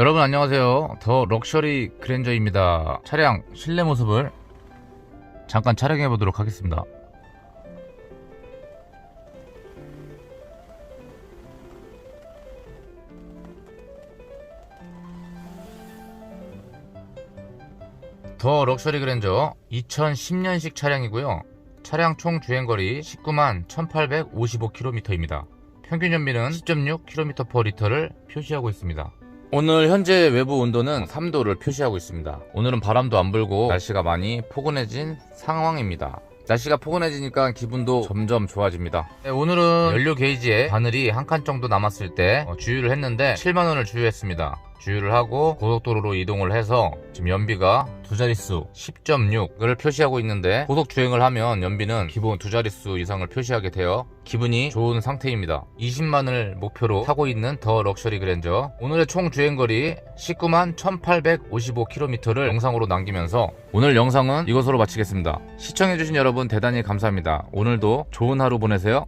여러분 안녕하세요. 더 럭셔리 그랜저입니다. 차량 실내 모습을 잠깐 촬영해 보도록 하겠습니다. 더 럭셔리 그랜저 2010년식 차량이고요. 차량 총 주행거리 19만 1855km입니다. 평균 연비는 10.6km per 리터를 표시하고 있습니다. 오늘 현재 외부 온도는 3도를 표시하고 있습니다. 오늘은 바람도 안 불고 날씨가 많이 포근해진 상황입니다. 날씨가 포근해지니까 기분도 점점 좋아집니다. 네, 오늘은 연료 게이지에 바늘이 한 칸 정도 남았을 때 어, 주유를 했는데 7만원을 주유했습니다. 주유를 하고 고속도로로 이동을 해서 지금 연비가 두 자릿수 10.6을 표시하고 있는데 고속 주행을 하면 연비는 기본 두 자릿수 이상을 표시하게 되어 기분이 좋은 상태입니다. 20만을 목표로 타고 있는 더 럭셔리 그랜저 오늘의 총 주행거리 19만 1855km를 영상으로 남기면서 오늘 영상은 이것으로 마치겠습니다. 시청해주신 여러분 대단히 감사합니다. 오늘도 좋은 하루 보내세요.